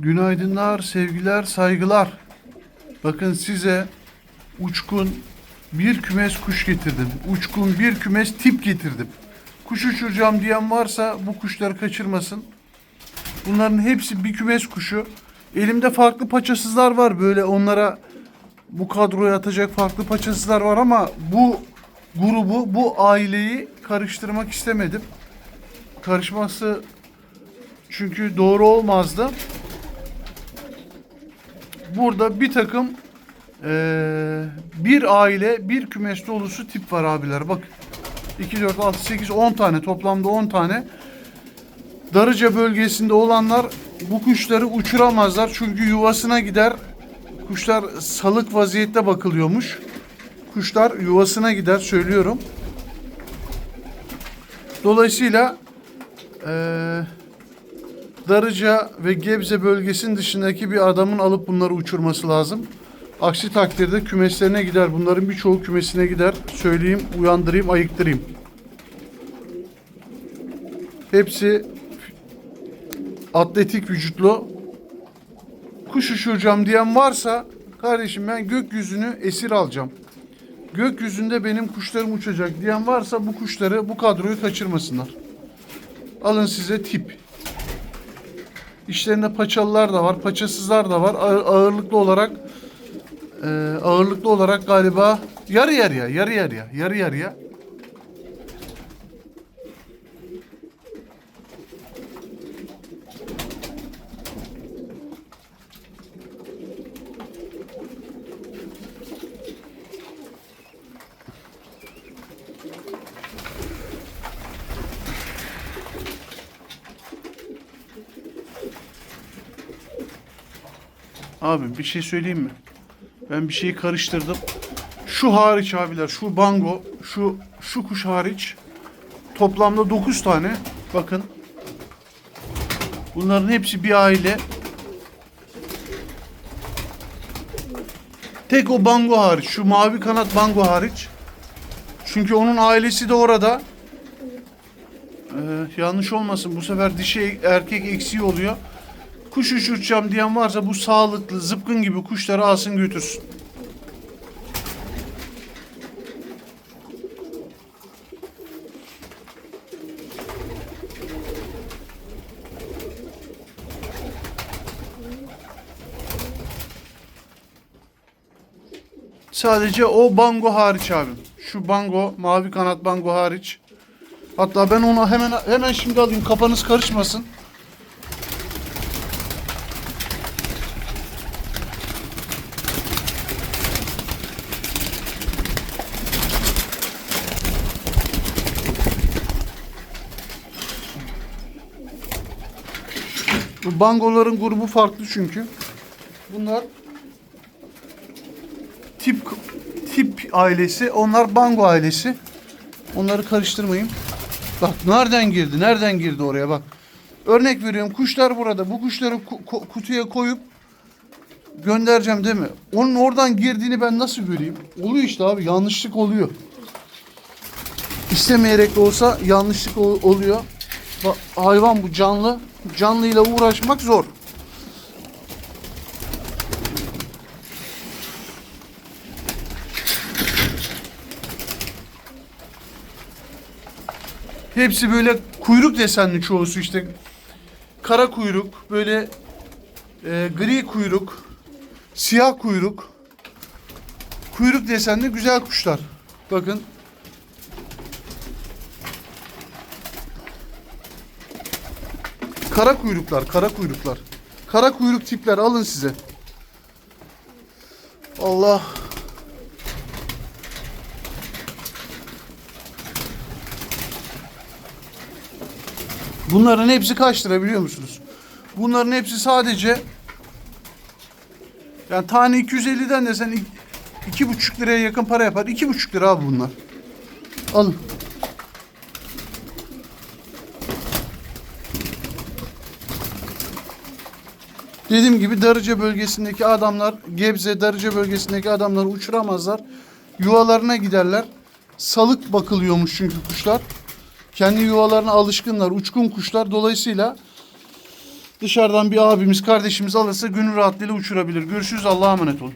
Günaydınlar, sevgiler, saygılar. Bakın size uçkun bir kümes kuş getirdim. Uçkun bir kümes tip getirdim. Kuş uçuracağım diyen varsa bu kuşları kaçırmasın. Bunların hepsi bir kümes kuşu. Elimde farklı paçasızlar var böyle onlara bu kadroya atacak farklı paçasızlar var ama bu grubu, bu aileyi karıştırmak istemedim. Karışması çünkü doğru olmazdı. Burada bir takım eee, bir aile, bir kümes dolusu tip var abiler. Bak 2, 4, 6, 8, 10 tane toplamda 10 tane. Darıca bölgesinde olanlar bu kuşları uçuramazlar çünkü yuvasına gider. Kuşlar salık vaziyette bakılıyormuş. Kuşlar yuvasına gider söylüyorum. Dolayısıyla eee Darıca ve Gebze bölgesinin dışındaki bir adamın alıp bunları uçurması lazım. Aksi takdirde kümeslerine gider. Bunların birçoğu kümesine gider. Söyleyeyim, uyandırayım, ayıktırayım. Hepsi atletik vücutlu. Kuş uçuracağım diyen varsa kardeşim ben gökyüzünü esir alacağım. Gökyüzünde benim kuşlarım uçacak diyen varsa bu kuşları, bu kadroyu kaçırmasınlar. Alın size tip. İşlerinde paçalılar da var, paçasızlar da var. Ağır- ağırlıklı olarak e, ağırlıklı olarak galiba yarı yarıya, yarı yarıya, yarı yarıya. Abi bir şey söyleyeyim mi? Ben bir şeyi karıştırdım. Şu hariç abiler, şu bango, şu şu kuş hariç toplamda 9 tane. Bakın. Bunların hepsi bir aile. Tek o bango hariç, şu mavi kanat bango hariç. Çünkü onun ailesi de orada. Ee, yanlış olmasın bu sefer dişi erkek eksiği oluyor. Kuş uçuracağım diyen varsa bu sağlıklı zıpkın gibi kuşları alsın götürsün. Sadece o bango hariç abi. Şu bango, mavi kanat bango hariç. Hatta ben onu hemen hemen şimdi alayım kafanız karışmasın. Bu bangoların grubu farklı çünkü. Bunlar tip tip ailesi, onlar bango ailesi. Onları karıştırmayın. Bak nereden girdi? Nereden girdi oraya bak. Örnek veriyorum kuşlar burada. Bu kuşları ku- ku- kutuya koyup göndereceğim değil mi? Onun oradan girdiğini ben nasıl göreyim? Oluyor işte abi yanlışlık oluyor. İstemeyerek de olsa yanlışlık ol- oluyor. Bak, hayvan bu canlı. Canlıyla uğraşmak zor. Hepsi böyle kuyruk desenli çoğusu işte. Kara kuyruk, böyle e, gri kuyruk, siyah kuyruk. Kuyruk desenli güzel kuşlar. Bakın. Kara kuyruklar, kara kuyruklar. Kara kuyruk tipler alın size. Allah. Bunların hepsi kaç lira biliyor musunuz? Bunların hepsi sadece yani tane 250'den de sen iki buçuk liraya yakın para yapar. İki buçuk lira abi bunlar. Alın. Dediğim gibi Darıca bölgesindeki adamlar, Gebze, Darıca bölgesindeki adamları uçuramazlar. Yuvalarına giderler. Salık bakılıyormuş çünkü kuşlar. Kendi yuvalarına alışkınlar, uçkun kuşlar. Dolayısıyla Dışarıdan bir abimiz, kardeşimiz alırsa gönül rahatlığıyla uçurabilir. Görüşürüz. Allah'a emanet olun.